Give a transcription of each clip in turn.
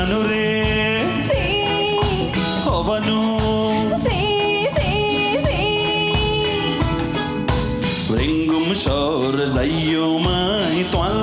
ಒಬ್ಬನುರೇ ಅವನು Ringum Shore Zayumai Tuan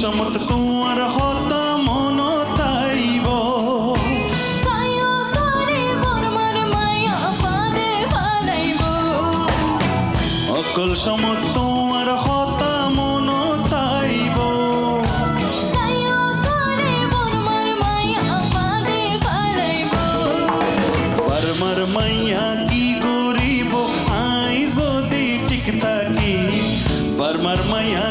সমত কুয়ার হত মন তাইব। অকল সমত তোমার হতা মন তাইব। বারমার মাইয়া কি গরিব আই যদি ঠিক থাকি বারমার মাইয়া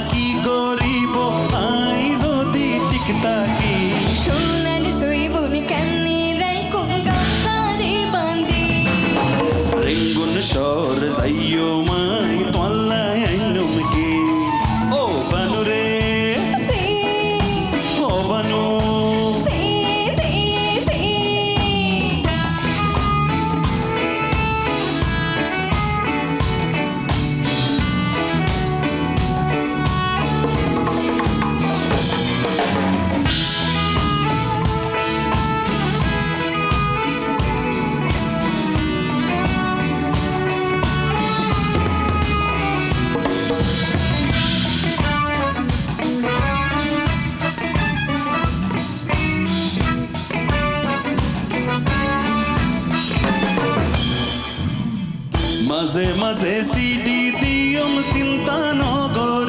মাঝে মাঝে সিডি দিয়ম চিন্তা নগর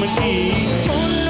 comedy.